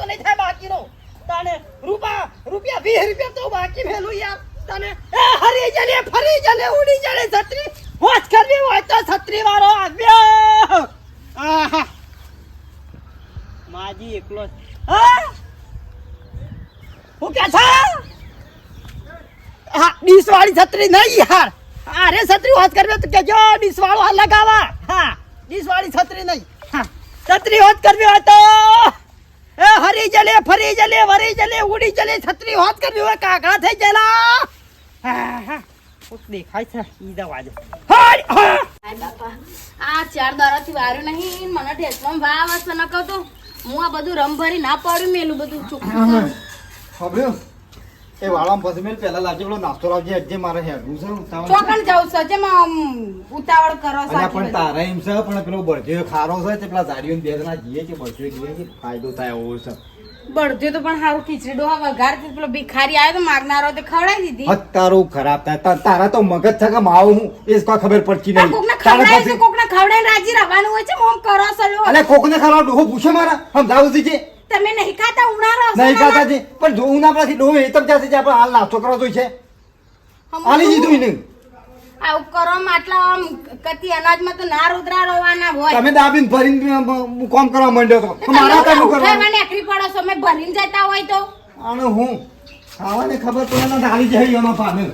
તો નહીં થાય બાકીનો. તને રૂપા રૂપિયા વીસ રૂપિયા તો બાકી મેલું યાર. તને એ હરી જલે ફરી જલે ઉડી જલે છત્રી. હોશ કરવી હોય તો છત્રી વાળો આવ્યો. માજી એકલો હા? કે છે? હા ડીસ વાળી છત્રી નહીં યાર. અરે છત્રી હોશ કરવી તો કેજો ડીસ વાળો લગાવા. હા ડીસ વાળી છત્રી નહીં. હા, છત્રી હોત કરવી હોય તો એ હરી જલે ફરી જલે વરી જલે ઉડી જલે છત્રી હોત કરવી હોય કાકા થઈ જલા. હા હા. ઉસ દેખાય છે. ઈ દવા જો. હાય બાપા. આ ચાર દારાથી વાર્યું નહીં. મને ઠેસમાં ભાવ હશે ન કહું તો હું આ બધું રમ ભરી ના પાડ્યું મેલું બધું. ખબર એ વાળામાં પછી મેં પહેલા લાવજે પેલો નાસ્તો લાવજે હજે મારે હેડું છે ઉતાવળ. ચોકણ છે જે ઉતાવળ કરો છે પણ તારા એમ છે પણ પેલો બળજો ખારો છે તે પેલા ઝાડીઓને બે જણા જીએ કે બળજો જીએ કે ફાયદો થાય એવો છે. બળદ્યો તો પણ સારું ખીચડી ડોહા વઘારતી પેલો ભિખારી આવ્યો તો માગનારો તે ખવડાવી દીધી. તારું ખરાબ થાય. તારા તો મગજ છે કે માવું હું એ જ કોઈ ખબર પડતી નહીં. કોકને ખવડાવી છે કોકને ખવડાવીને રાજી રહેવાનું હોય છે મોમ કરો સલો. અલે કોકને ખાવા ડોહો પૂછે મારા સમજાવું છે તમે નહીં ખાતા ઉણારો નહીં ખાતા છે પણ જો પડે ડોહો તમ ત્યાં જે આપણે હાલ નાસ્તો કરવા જોઈ છે. આલી દીધું એને. આવું કરો આટલા આમ કતી અનાજમાં તો ના રોદરા રોવાના હોય. તમે દાબીને ભરીને કામ કરવા માંડ્યો તો. મારા કામ કરવા મને એકરી પડો છો મે ભરીને જતા હોય તો. આને હું? ખાવાને ખબર પડે ના ઢાળી જાય એમાં પામે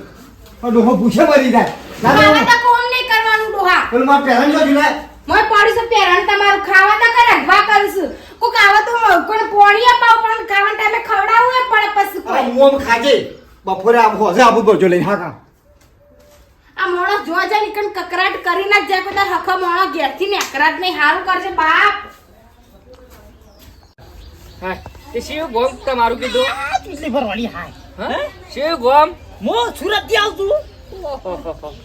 ડોહો ભૂખે મરી જાય. ના તો કોમ નહીં કરવાનું ડોહા. પેલું મારા પેરણ જો જુલાય. મોય પડી છે પેરણ તમારું ખાવા તો કરે અગવા કરીશું. કોક આવા તો કોણ પોણી અપાવ પણ ખાવા ટાઈમે ખવડાવું એ પડે પછી આ કોઈ. મોમ ખાજે. બપોરે આમ હોજે આબુ બરજો લઈને હા કા આ મોણો જોવા જાય ને કણ કકરાટ કરી ના જાય બધા હખા મોણસ ઘેરથી ને અકરાટ નહીં હાલ કરજે બાપ. હા તે શિવ ગોમ તમારું કીધું? આ ચૂસી ભરવાળી હાય. હા? શિવ ગોમ? હું સુરતથી આવતું.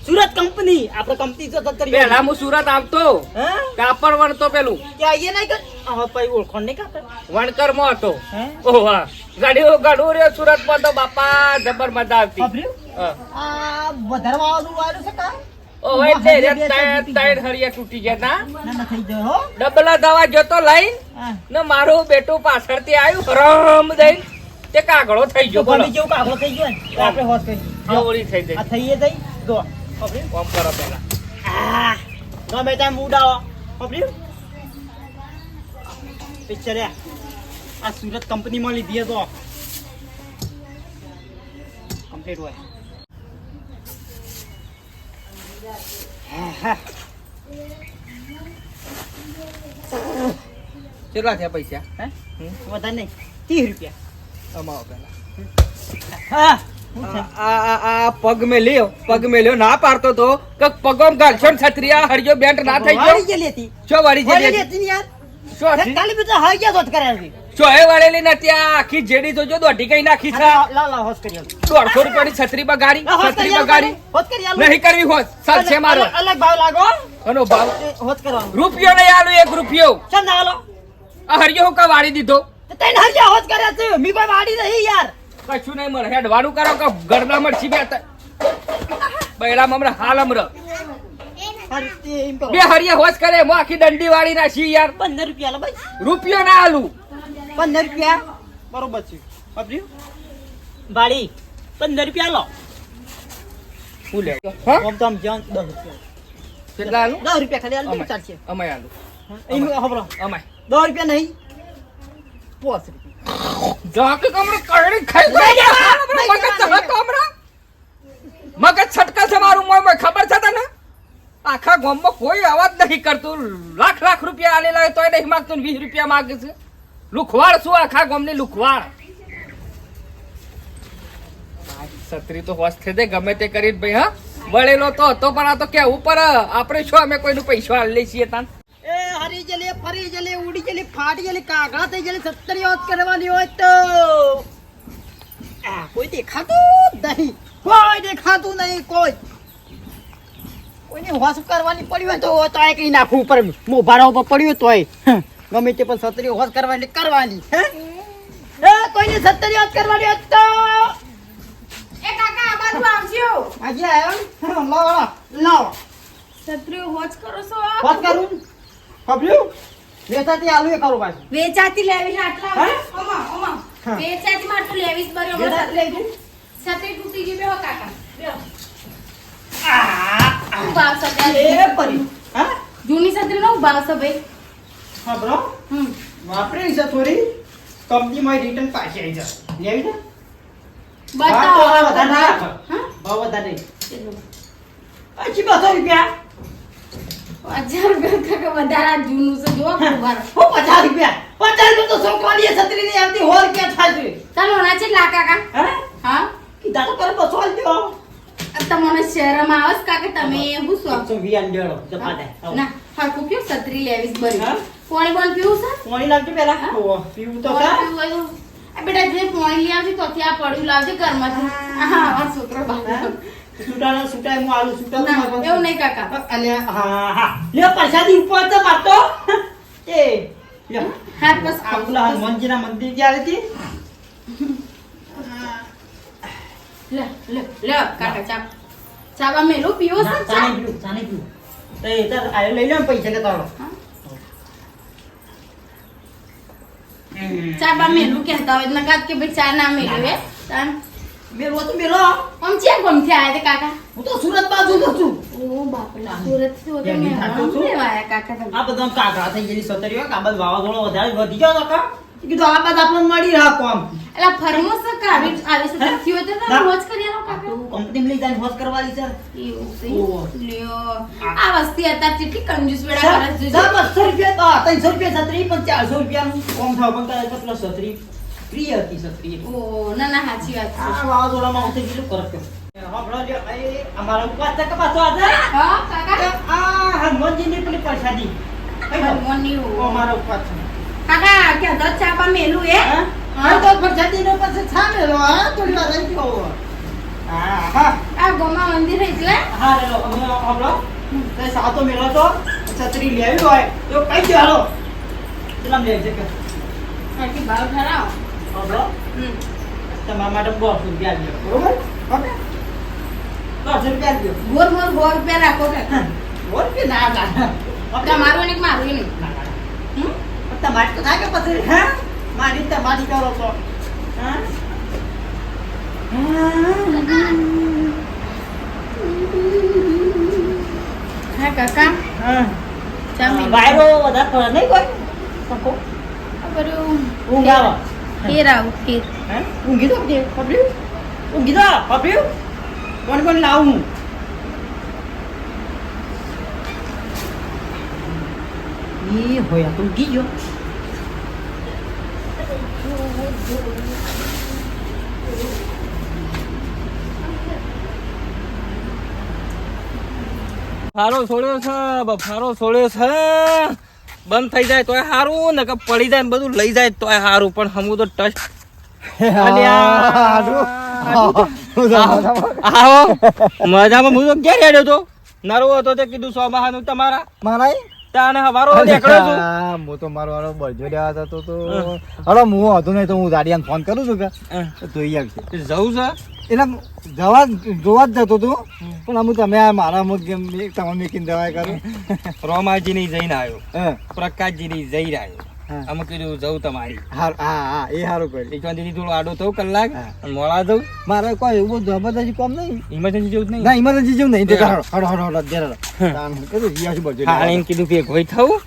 સુરત કંપની. આપણે કંપની તો તત્તરી પહેલા હું સુરત આવતો. હા? કાપડ વણતો પેલું. કે આઈએ નહીં કે હવે પછી ઓળખણ નહીં કાપડ. વણકરમાં હતો ઓહ વાહ. ગાડીઓ ગાડો રે સુરતમાં તો બાપા જબર મજા આવતી. આ વધારે વાવાઝોડું આવ્યું છે કા? ઓહ એટલે રે ત્રણ હરિયા તૂટી ગયા ના ના ના થઈ ગયો હો. ડબલા દવા જતો લઈને. ને મારું બેટું પાછળથી આવ્યું રમ દઈ તે કાગળો થઈ ગયો બોલો. કાગળો થઈ ગયો આપણે આવડી થઈ આ થઈએ થઈ જો સાંભળ્યું? કોમ કરો પહેલા. આ ગમે ત્યાં ઉડાવો સાંભળ્યું? પિક્ચર આ સુરત કંપનીમાં લીધી તો. કમ્પ્લીટ હોય. કેટલા થયા પૈસા? હે? વધારે નહીં. ત્રીસ રૂપિયા. અમાવો પેલા હા? આ પગ મે લ્યો પગ મે લ્યો. ના પાડતો તો કે પગોમ ગાલશો ને છત્રીયા હરિયો બેન્ટ ના થઈ વાળી ગયેલી હતી. શું વાળી વાળી હતી? યાર? શું હતી? કાલી બધું હાઈ ગયા દોત કર્યા હતી શું એ વાળેલી ને ત્યાં આખી જેડી જોજો દોઢી કઈ નાખી છે? કરી દોઢસો રૂપિયાની છત્રી બગાડી લાવ, હોશ કરી છત્રી બગાડી. હોશ કરી નહીં કરવી હોત ચાલશે મારો. અલગ- અલગ ભાવ લાગો. એનો ભાવ. એ કરવાનો. રૂપિયો નહીં આલું એક રૂપિયો. ચમ ના આલો. આ હરિયો હું કા વાળી દીધો? તને હરિયા હોશ કર્યા છે. મી કોઈ વાડી નહીં યાર. કશું નહીં મળે. હેડવાનું કરો કે ગરદા મરસી બે બૈરામ હમણાં હાલ કરો બે હરિયે હોશ કરે મો આખી દંડી વાળી નાખી યાર. પંદર રૂપિયા લો ભાઈ. રૂપિયો ના આલું. પંદર રૂપિયા. બરોબર છે. વાપર્યું? વાળી પંદર રૂપિયા લો. શું લે? હા? ઓમ તમ જ્યાં દસ રૂપિયા. કેટલા આલું? દસ રૂપિયા ખાલી આલો ચાલશે અમાય આલું. એમ ખબર અમાય. 10 રૂપિયા નહીં. પોસ જાકે કમરે કરડી ખાઈ ગઈ મગજ જવા, કમરા મગજ છટકા છે મારું મોય ખબર છે તને? આખા ગામમાં કોઈ અવાજ નહીં કરતું. લાખ લાખ રૂપિયા આલેલા હોય તોય નહીં માગતું વીસ રૂપિયા માગે છે. લુખવાડ શું આખા ગામની લુખવાડ છત્રી તો હોશ થઈ જાય ગમે તે કરી ભાઈ હા. વળેલો તો હતો પણ આ તો કેવું પર આપણે શું અમે કોઈનું પૈસા આલી છીએ તાન? એ જલી ફરી જલી ઉડી જલી ફાટી જલી કાગડા થઈ જલી સત્તરી વાત કરવાની હોય તો. આ કોઈ દેખાતું નહીં કોઈ દેખાતું નહીં કોઈ. કોઈને હોશ કરવાની પડી હોય તો તો કઈ નાખવું ઉપર મોભારા ઉપર પડ્યું તોય. ગમે તે પણ સત્તરી હોશ કરવાની કરવાની હે? કોઈને સત્તરી વાત કરવાની હોય તો. એ કાકા આ બાજુ આવજો. આજે આવ્યો લાવો લાવો, છત્રીઓ હોજ કરો છો? વાત કરું? ખબર્યું વેચાતી આલુ એ કરો પાછું. વેચાતી લેવી આટલા? ઓમા ઓમા. વેચાતી માં આટલું લેવી છે બરાબર. વેચાતી જઉં? છત્રી તૂટી ગઈ બેહો કાકા. બેહો. આ, શું ભાવ એ પરી. હા? જૂની સાથે નો બાસ છે ભાઈ? હા બ્રો હમ. વાપરી છે થોડી. કંપનીમાં રિટર્ન પાછી આવી જા લેવી છે? બતાવો. વધારે ના. હા? ભાવ વધારે? હજી બસો રૂપિયા. હજાર રૂપિયા વધારે જૂનું છે. જો ખબર હું પચાસ રૂપિયા? પચાસ રૂપિયા તો છોકરાની છત્રી ની આવતી હોલ કે છે? ચાલો ના છે લા કાકા. હા? કીધા તો કરે બસો આલજો તમને શહેરમાં આવે છે કાકા તમે હું. શું વિયાન ડેળો આલજો જપાટે ના હરખું કયું? છત્રી લેવી છે હા? બરી કોણી બોલ પીવું છે? કોણી લાગજો પેલા હા? પીવું તો છે આ બેટા જે પોણી લઈ આવશે તો ત્યાં પડ્યું લાવજે ઘરમાંથી. હા. બહાર સુટાના હું આલુ સુટા તો ના મારા પાસે- એવું નહીં કાકા. અલ્યા હા હા. લ્યો પ્રસાદી ઉપર તો મારતો એ લ્યો. હા બસ આપલા હનુમાનજીના મંદિર ગયા હતી. લે લે લે કાકા ચા. બા મેલું પીવો છે ચા? ચાને પીવું ચાને પીવું. એ તાર આ લઈ લો ને પૈસા કે તારો હા? ચાબા મેલું કહેતા હોય નકાત કે ભાઈ ચા ના મેલું હે? મેરો તો મેલો આમ છે ગમથી આયા તે કાકા? હું તો સુરત બાજુ નો છું. ઓ બાપરે સુરતથી તો મે આયા કાકા આ બધા કાકા થઈ ગયેલી સતરીઓ કાબલ વાવાઝોડો વધારે વધી ગયો કાકા કા? કીધું આ બાદ આપણને મળી રહ્યા કોમ. એટલે ફરમો સર કાવી આવી સર થયો તો ના. તમે રોજ કરી આલો કાકા? કંપની લઈ જાય હોશ કરવાની છે. એવું છે? લ્યો. આ વસ્તી હતા કેટલી કંજૂસ વેડા કરે છે સા બસો રૂપિયા તો ત્રણસો રૂપિયા છત્રી પણ ચારસો રૂપિયાનું. કોમ થાવ પણ કદાચ પેલો છત્રી પ્રિય હતી છત્રી ઓ ના ના સાચી વાત છે. આ વાવાઝોડામાં હું થઈ ગયેલું કરત હમણાં લ્યો, એ અમારા ઉપવાસ છે કે પાછો આજે. હા કાકા? આ હનુમાનજીની પેલી પ્રસાદી. ઓ. અમારો ઉપવાસ કાકા કે દસ ચાપા મેલું એ હા? હા? તો પ્રસાદીનો પછી છામેલો હા? થોડી વાર રહી ગયો હા હા. આ ગોમા મંદિર એટલે? હા રેલો અમે હમણાં તે સાતો મેળો તો છત્રી લેવી હોય તો કઈ ચાલો કેટલા છે કે? ભાવ ઠરાવો. તમારા માટે બસો રૂપિયા બરોબર બસો રૂપિયા લ્યો ગોર મોર ગોર રૂપિયા રાખો ના ના તમારું ને મારું નહીં? તમારી તો થાય કે પછી હા મારી તમારી કરો છો હા હા કાકા હા ચા મેલું વાયરો વધારે નહીં કોઈ ઊંઘ આવે ખીર આવું ખીર હે ઊંઘી તો કે પપ્યું ઊંઘી તો પપ્યું કોણ કોણ લાવું હું ઈ હોય તો ઊંઘી ગયો ફારો છોડ્યો છે બફારો છોડ્યો છે. બંધ થઈ જાય તોય સારું ને કે પડી જાય ને બધું લઈ જાય તોય સારું પણ હમું તો ટચ આવો મજામાં હું તો ક્યાં રેડ્યો તો નરવો હતો તે કીધું સો બહાનું તમારા. મારા તાને હવારો નીકળ્યો છું. હું તો મારો વાળો બળજો લેવા જતો તો હલો હું હતો નહીં તો હું દાડિયાને ફોન કરું છું કે. જોઈ આવશે જવું છે? એટલે જવા જોવા જ જતો હતો. પણ અમુક તમે આ મારા તમે મેકીને દવાઈ કરો રોમાજી ની જઈને આવ્યો. પ્રકાશજી ની જઈ આવ્યો. અમે કીધું જવું તમારી. હા હા એ સારું કર્યું. એક વાંધી થોડો આડો થયો કલાક મોડા જવું મારે કોઈ એવું જબરદસ્ત કોમ નહીં. ઇમરજન્સી જેવું નહીં? ના ઇમરજન્સી જેવું નહીં. હા. હડો હડો હડો જરા તાન કીધું કે હા ભેગો થવું.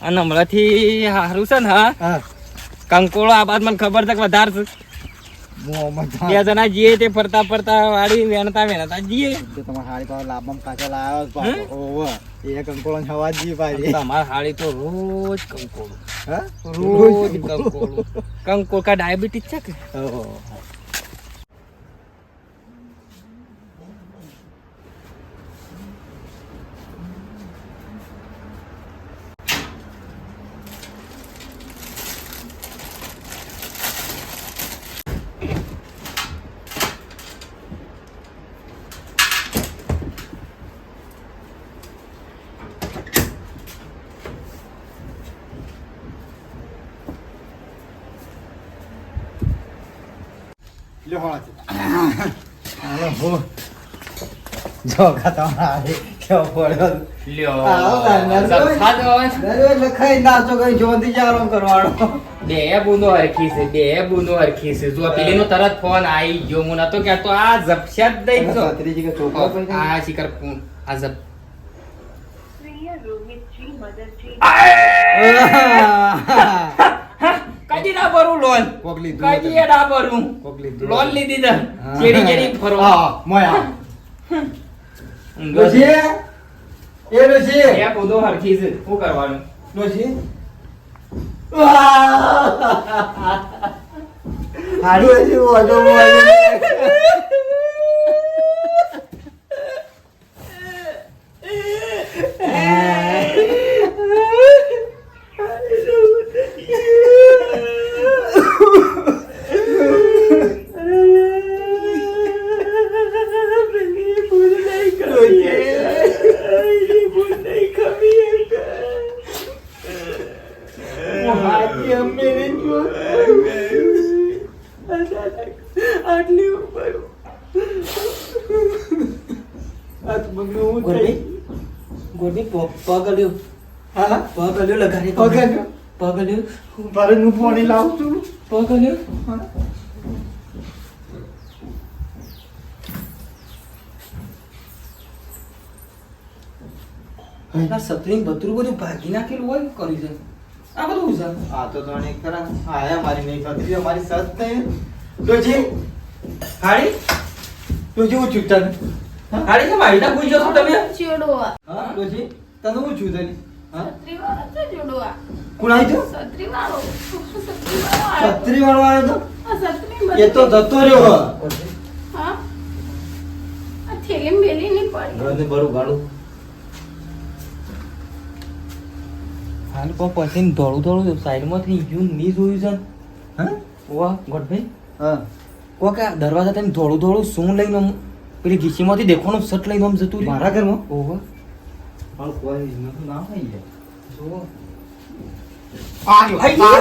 અને હમણાંથી હારું છે ને હા. હા. કંકોળો આ બાદ મને ખબર છે કે વધારે છે. મોહમ્મદ બે જણા જીએ તે ફરતા ફરતા વાળી વેણતા વેણતા જીએ. તમારે હાડી પાસે લાભમાં કાચા લાવ્યો એ કંકોળો હવા જ પાછી. તમારા હાડી તો રોજ કંકોળું. હા? રોજ કંકોળું. કંકોળ કા ડાયાબિટીસ છે કે? જો કા કેવો પડ્યો. લખાઈ જોતી કરવાનો. બે બુનો હરખી છે બે બુનો હરખી છે. જો પેલીનો તરત ફોન આવી ગયો. હું નતો કહેતો આ ઝપસ્યા જ દઈ દો આ કે જાય. આ જપ? આ ઝપ કદી ના ભરું લોન. કોક લીધું કદી ના ભરું. કોક લીધું. લોન લીધી ને. ચેડી ચેડી ફરો હા, મોયા આ. એ છે. એ પોદો હરખી છે. શું કરવાનું? ડોશી? ડોશી ઓજો હા પગલ્યો. તારે હું પાણી લાવું છું? સતરી બતરું બધું ભાગી નાખેલું હોય કરી છે આ બધું છે આ તો ખરા. આયા મારી નહીં છત્રી મારી સત નહીં ડોશી હાડી તો હું છું તને હાડી કેમ મારી ના ભૂઈ જશો તમે. ચેડો હા ડોશી તને હું છું તને? કોણ આવ્યો વાળો. વાળો તો? એ તો જતો રહ્યો હા? આ થેલી મેલી નહીં પડી. ઘરને બરું ગાડું હાલ કો પછી ધોળું ધોળું સાઈડમાં થઈ ગયું ની જોયું છે. હા? વાહ ગોડભાઈ હા. કો કે દરવાજા તમે ધોળું ધોળું શું લઈને આમ પેલી ઘીસીમાંથી દેખવાનું સટ લઈને આમ જતું મારા ઘરમાં? ઓહો પણ કોઈ નથી ના આવ્યો.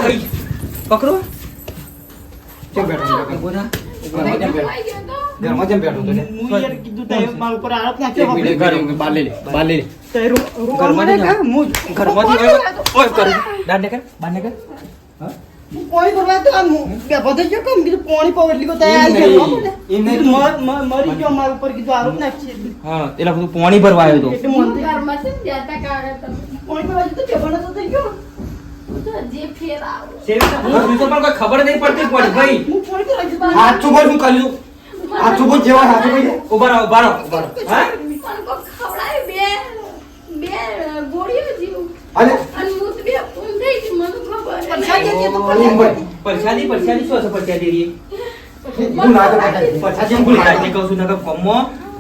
હઈ. પકડો કેમ બેઠો છો? ઘરમાં? તો ઘરમાં હું યાર કીધું તે મારા ઉપર આરોપ એક નાખ્યો મિનિટ. ઘરે બહાર લે, બહાર લે. તે રો- ના. હું જ- ઓય, કર ઓય, કર. નીકળ, બહાર હા? હું કોણ કરવા તો આમ બેઠો થઈ ગયો કેમ? કીધું પોણી પાવ એટલી તૈયાર છે, મર- ગયો મારા ઉપર કીધું આરોપ નાખી હા એટલે બધું પાણી ભરવા આવ્યો તો. એટલે મન થઈ ગયું. છે ને જાતા કાઢે તમે પોણી પર હજુ તો થઈ ગયો. હું તો જે ફેર આવું. હું તો પણ કોઈ ખબર નહીં પડતી પડી ભાઈ પોણી હાથ ચૂપર હું કર્યું હાથ ચૂપર જેવા હાથ ચૂપર ઊભા રહો ઊભા રહો ઊભા રહો. હા? ખવડાય બે બે ગોળીઓ જીવ. અરે અને હું બે ફૂલ થઈ ગઈ મને પરસાદી પરસાદી શું હશે પરસાદી રી હું ના તો પટાઈ. પરસાદી હું ભૂલી કહું છું નકર ગમો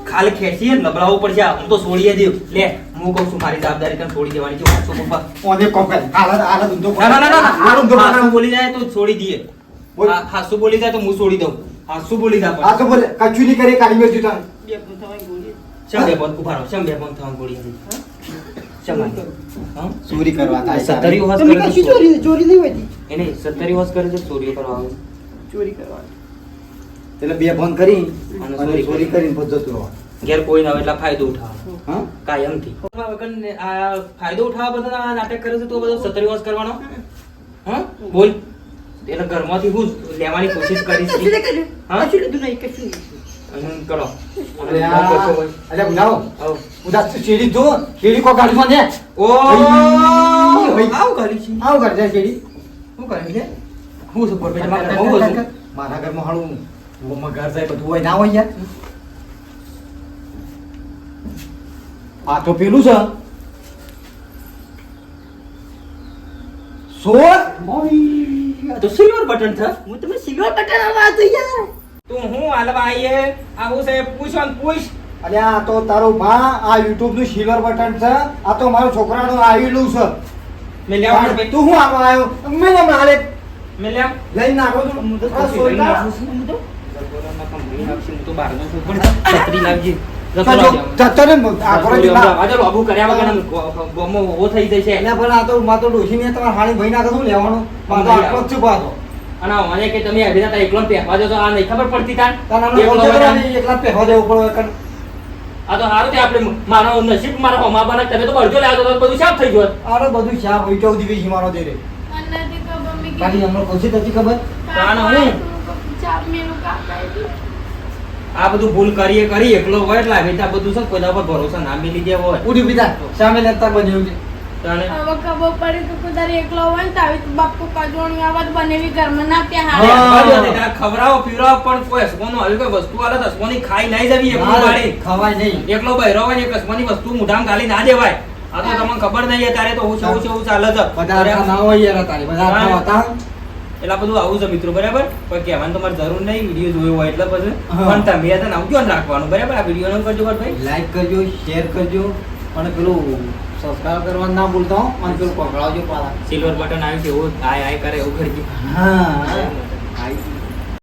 ખાલી ખેંચીએ ને પડશે હું તો છોડીએ દેવ લે હું કહું છું મારી જવાબદારી તને છોડી દેવાની છે વાંચો પપ્પા ઓને કોક કરી. હાલત હાલત ઊંધો ના ના ના ના હાલત ઊંધો બોલી જાય તો છોડી દઈએ. બોલ. હા, હાસુ બોલી જાય તો હું છોડી દઉં. હાસુ બોલી જાય આ તો બોલે. કચું નહીં કરે કાઢી મેળ્યું તને. બેભાન થવાની ગોળી. શમ બે બંધ ઊભા રહો શમ બે બંધ થવાનું ગોળી? ચોરી કરવા થાય સત્તરી હોશ કરે તો ચોરી ચોરી. નહીં હોતી એને સત્તરી હોશ કરે તો ચોરી કરવા આવે ચોરી કરવા એટલે બે બંધ કરી અને ચોરી ચોરી કરીને બધો જતો ઘેર કોઈ ના હોય એટલે ફાયદો ઉઠાવે. હા? કાયમથી આ ફાયદો ઉઠાવવા બધા નાટક કરે છે તો બધો સત્તરી વર્ષ કરવાનો? હા? બોલ. એટલે ઘરમાંથી હું લેવાની કોશિશ કરીશ. હા? કશું નહીં કશું કરો. અરે. ઉદાસ તું ને ઓ. કરી છે. આવું કરે શું કરી છે? હું મારા ઘરમાં હાળું ઘર જાય બધું હોય ના હોય યાર. આ તો પેલું છે. સોર? આ તો સિલ્વર બટન છે. હું તમે સિલ્વર બટન આલવા હતો યાર. તું હું હાલવા આવીએ? આવું છે પૂછો ને પૂછ. અરે આ તો તારો ભા આ યુટ્યુબનું સિલ્વર બટન છે. આ તો મારો છોકરાનું આવેલું છે. મે લેવા પણ તું હું આવા આવ્યો મે ને મારે મે લે લઈ નાખો છું હું તો આ લઈ ના- નાખું છું. હું તો? હું તો બહારનો છું પણ છત્રી ને આ ના- ઊભો થઈ જશે. એટલે પણ આ તો માં તો ડોશીને તમારા હાણી ભાઈ ના કશું લેવાનું? આટલો જ અને મને કે તમે અભિનેતા એકલો ને દો તો આ નહીં ખબર પડતી તાન. તારા એકલો નામ હોય એકલા પહેવા દેવું પડે આ તો સારું છે આપણે મારો નસીબ મારા હોમા બના તમે તો બળજો લાગતો તો બધું સાફ થઈ ગયું અરે બધું શાક હોય ચૌદ વીસ મારો દે રે. બાકી નથી ખબર તાણ હું? ચાપ મેલું કાકા એટલે. આ બધું ભૂલ કરીએ કરી એકલો હોય એટલે આ બધું છે કોઈના પર ભરોસા ના મેલી દે હોય. ઉડી બીજા સામે લેતા બન્યું છે. હવે ખબર પડી તો કુદાર એકલો હોય ને આવી રીતે બાપુ કજોણી આવાજ બનેવી ઘરમાં ના ત્યાં હા. હારે અરે, આ ખવડાવો પીવડાવો પણ કોઈ હસવાનું આવી કોઈ વસ્તુ આલે તો હસવાની ખાઈ નહીં જવી એકલું વાળી ખવાય નહીં. એકલો બહેરો હોય એક હસવાની વસ્તુ મોઢામાં ગાલી ના દેવાય. આ તો તમને ખબર નહીં તારે તો હું છું છું ચાલે છે બધા ના હોય યાર તારી બધા આખા એટલે બધું આવું છે મિત્રો બરાબર? પણ કહેવાની તમારે જરૂર નહીં વીડિયો જોયો હોય એટલે પછી. પણ તમે હતા ને આવું રાખવાનું બરાબર? આ વીડિયો કરજો ભાઈ. લાઈક કરજો શેર કરજો. અને પેલું સબસ્ક્રાઇબ કરવા ના ભૂલતા હું. અને પેલું પકડાવજો પાછા. સિલ્વર બટન આવ્યું છે એવું આય આય કરે એવું કરજો હા.